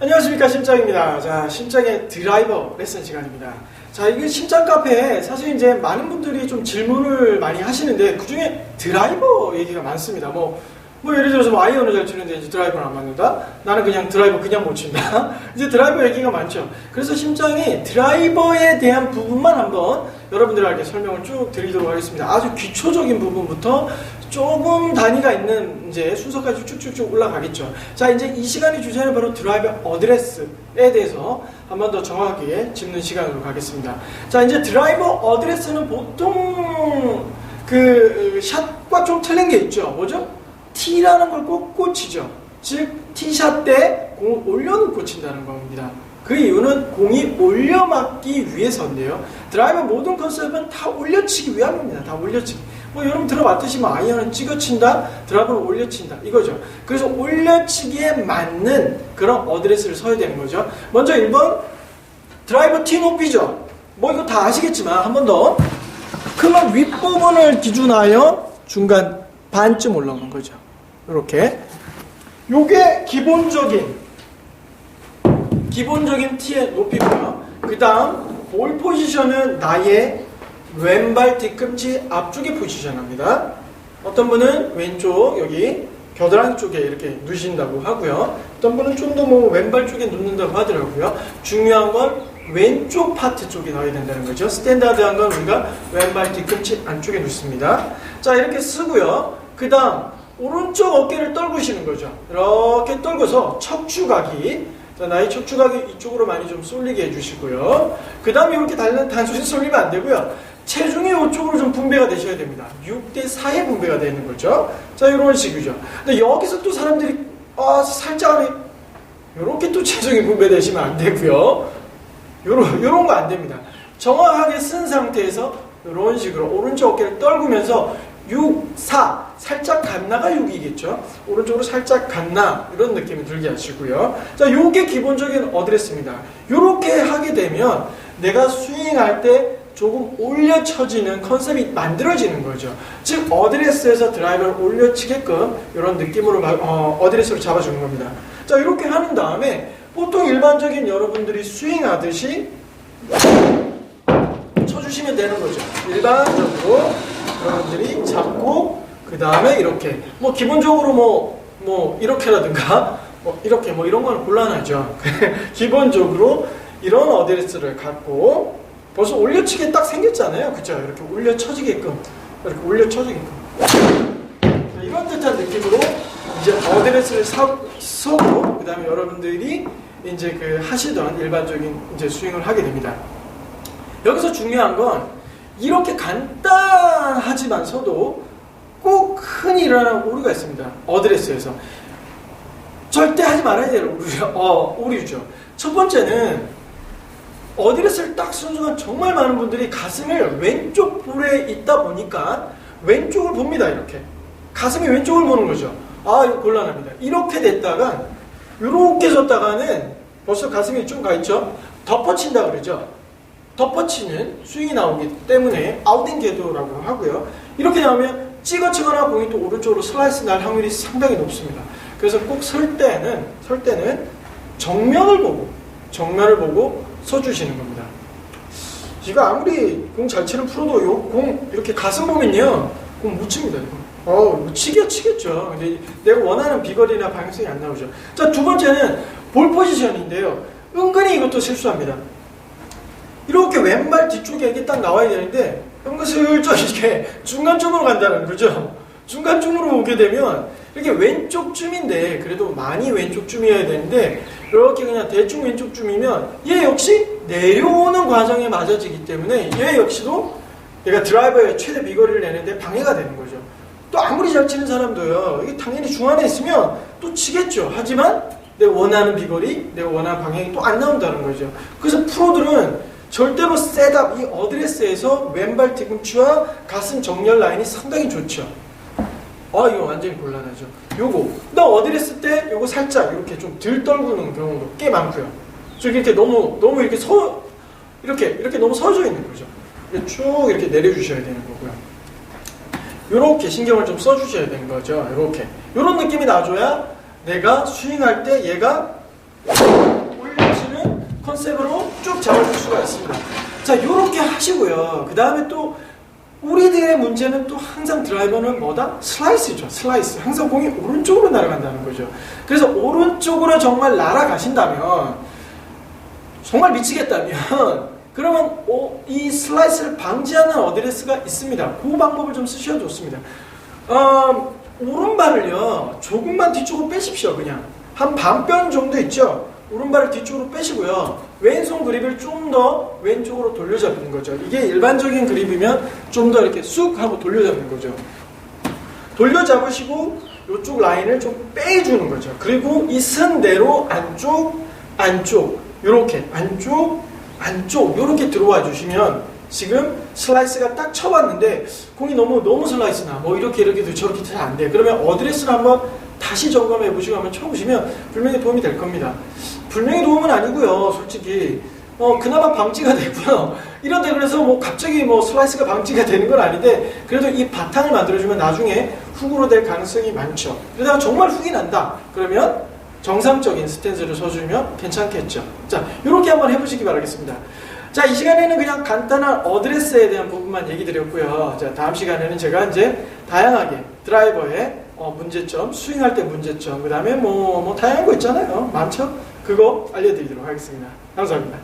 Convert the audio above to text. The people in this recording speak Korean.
안녕하십니까 심장입니다. 자 심장의 드라이버 레슨 시간입니다. 자 이게 심장 카페에 사실 이제 많은 분들이 좀 질문을 많이 하시는데 그 중에 드라이버 얘기가 많습니다. 뭐, 뭐 예를 들어서 뭐 아이언을 잘 치는데 이제 드라이버를 안 맞는다? 나는 그냥 드라이버 그냥 못 친다? 이제 드라이버 얘기가 많죠. 그래서 심장이 드라이버에 대한 부분만 한번 여러분들에게 설명을 쭉 드리도록 하겠습니다. 아주 기초적인 부분부터 조금 단위가 있는 이제 순서까지 쭉쭉쭉 올라가겠죠. 자, 이제 이 시간의 주제는 바로 드라이버 어드레스에 대해서 한 번 더 정확하게 짚는 시간으로 가겠습니다. 자, 이제 드라이버 어드레스는 보통 그 샷과 좀 틀린 게 있죠. 뭐죠? T라는 걸 꼭 꽂히죠. 즉, T샷 때 공을 올려놓고 친다는 겁니다. 그 이유는 공이 올려맞기 위해서인데요. 드라이버 모든 컨셉은 다 올려치기 위함입니다. 다 올려치기. 뭐 여러분 들어봤듯이 뭐 아이언은 찍어친다, 드라이버는 올려친다 이거죠. 그래서 올려치기에 맞는 그런 어드레스를 써야 되는 거죠. 먼저 1번 드라이버 티 높이죠. 뭐 이거 다 아시겠지만 한 번 더. 클럽 윗부분을 기준하여 중간 반쯤 올라오는 거죠. 이렇게. 요게 기본적인 기본적인 티의 높이고요. 그 다음 볼 포지션은 나의 왼발 뒤꿈치 앞쪽에 포지션합니다. 어떤 분은 왼쪽 여기 겨드랑이 쪽에 이렇게 누신다고 하고요. 어떤 분은 좀 더 뭐 왼발 쪽에 눕는다고 하더라고요. 중요한 건 왼쪽 파트 쪽에 넣어야 된다는 거죠. 스탠다드한 건 우리가 왼발 뒤꿈치 안쪽에 눕습니다. 자 이렇게 쓰고요. 그 다음 오른쪽 어깨를 떨구시는 거죠. 이렇게 떨궈서 척추각이 자, 나의 척추각이 이쪽으로 많이 좀 쏠리게 해주시고요. 그 다음에 이렇게 단, 단순히 쏠리면 안 되고요. 체중이 이쪽으로 좀 분배가 되셔야 됩니다. 6대 4의 분배가 되는 거죠. 자, 이런 식이죠. 근데 여기서 또 사람들이, 아, 살짝 이렇게 또 체중이 분배되시면 안 되고요. 요런, 요런 거 안 됩니다. 정확하게 쓴 상태에서 이런 식으로 오른쪽 어깨를 떨구면서 6, 4, 살짝 갔나가 6이겠죠. 오른쪽으로 살짝 갔나 이런 느낌이 들게 하시고요. 자, 요게 기본적인 어드레스입니다. 요렇게 하게 되면 내가 스윙할 때 조금 올려 쳐지는 컨셉이 만들어지는 거죠. 즉 어드레스에서 드라이버를 올려 치게끔 이런 느낌으로 어, 어드레스로 잡아주는 겁니다. 자, 이렇게 하는 다음에 보통 일반적인 여러분들이 스윙하듯이 쳐주시면 되는 거죠. 일반적으로 여러분들이 잡고 그 다음에 이렇게 뭐 기본적으로 뭐뭐 이렇게라든가 뭐 이렇게 뭐 이런 건 곤란하죠. 기본적으로 이런 어드레스를 갖고 벌써 올려치게 딱 생겼잖아요. 그죠? 이렇게 올려 쳐지게끔 이렇게 올려 쳐지게끔 이런 듯한 느낌으로 이제 어드레스를 사, 서고 그 다음에 여러분들이 이제 그 하시던 일반적인 이제 스윙을 하게 됩니다. 여기서 중요한 건 이렇게 간단하지만서도 꼭 흔히 일어나는 오류가 있습니다. 어드레스에서. 절대 하지 말아야 될 오류, 어, 오류죠. 첫 번째는 어드레스를 딱 쓰는 순간 정말 많은 분들이 가슴을 왼쪽 볼에 있다 보니까 왼쪽을 봅니다. 이렇게. 가슴이 왼쪽을 보는 거죠. 아, 이거 곤란합니다. 이렇게 됐다가 이렇게 섰다가는 벌써 가슴이 좀 가 있죠. 덮어친다 그러죠. 덮어치는 스윙이 나오기 때문에 아웃인 궤도라고 하고요. 이렇게 나오면 찍어치거나 공이 또 오른쪽으로 슬라이스 날 확률이 상당히 높습니다. 그래서 꼭 설 때는 설 때는 정면을 보고 정면을 보고 서주시는 겁니다. 이거 아무리 공 잘 치는 프로도 요 공 이렇게 가슴 보면요 공 못 칩니다. 이거. 어, 뭐 치겨 치겠죠. 근데 내가 원하는 비거리나 방향성이 안 나오죠. 자, 두 번째는 볼 포지션인데요. 은근히 이것도 실수합니다. 왼발 뒤쪽에 이게 딱 나와야 되는데 은근슬쩍 이렇게 중간쯤으로 간다는 거죠. 중간쯤으로 오게 되면 이렇게 왼쪽쯤인데 그래도 많이 왼쪽쯤이어야 되는데 이렇게 그냥 대충 왼쪽쯤이면 얘 역시 내려오는 과정에 맞아지기 때문에 얘 역시도 얘가 드라이버의 최대 비거리를 내는데 방해가 되는 거죠. 또 아무리 잘 치는 사람도요. 이게 당연히 중안에 있으면 또 치겠죠. 하지만 내 원하는 비거리, 내 원하는 방향이 또 안 나온다는 거죠. 그래서 프로들은 절대로 셋업, 이 어드레스에서 왼발 뒤꿈치와 가슴 정렬 라인이 상당히 좋죠. 아, 이거 완전히 곤란하죠. 요거. 나 어드레스 때 요거 살짝 이렇게 좀덜 떨구는 경우도 꽤 많고요. 저 이렇게 너무, 너무 이렇게 서, 이렇게, 이렇게 너무 서져 있는 거죠. 쭉 이렇게 내려주셔야 되는 거고요. 이렇게 신경을 좀 써주셔야 되는 거죠. 이렇게 이런 느낌이 나줘야 내가 스윙할 때 얘가 컨셉으로 쭉 잡아줄 수가 있습니다. 자, 이렇게 하시고요. 그 다음에 또 우리들의 문제는 또 항상 드라이버는 뭐다? 슬라이스죠. 슬라이스. 항상 공이 오른쪽으로 날아간다는 거죠. 그래서 오른쪽으로 정말 날아가신다면 정말 미치겠다면 그러면 오- 이 슬라이스를 방지하는 어드레스가 있습니다. 그 방법을 좀 쓰셔도 좋습니다. 어, 오른발을요 조금만 뒤쪽으로 빼십시오. 그냥 한 반뼘 정도 있죠. 오른발을 뒤쪽으로 빼시고요. 왼손 그립을 좀 더 왼쪽으로 돌려잡는 거죠. 이게 일반적인 그립이면 좀 더 이렇게 쑥 하고 돌려잡는 거죠. 돌려잡으시고 이쪽 라인을 좀 빼주는 거죠. 그리고 이 선대로 안쪽, 안쪽, 이렇게 안쪽, 안쪽 이렇게 들어와 주시면 지금 슬라이스가 딱 쳐봤는데 공이 너무 너무 슬라이스나 뭐 이렇게 이렇게 도 저렇게 잘 안 돼. 그러면 어드레스를 한번 다시 점검해 보시고 한번 쳐보시면 분명히 도움이 될 겁니다. 분명히 도움은 아니고요, 솔직히. 어, 그나마 방지가 되고요. 이런데 그래서 뭐 갑자기 뭐 슬라이스가 방지가 되는 건 아닌데, 그래도 이 바탕을 만들어주면 나중에 훅으로 될 가능성이 많죠. 그러다가 정말 훅이 난다. 그러면 정상적인 스탠스를 서주면 괜찮겠죠. 자, 이렇게 한번 해보시기 바라겠습니다. 자, 이 시간에는 그냥 간단한 어드레스에 대한 부분만 얘기 드렸고요. 자, 다음 시간에는 제가 이제 다양하게 드라이버의 어, 문제점, 스윙할 때 문제점, 그 다음에 뭐, 뭐, 다양한 거 있잖아요. 많죠? 그거 알려드리도록 하겠습니다. 감사합니다.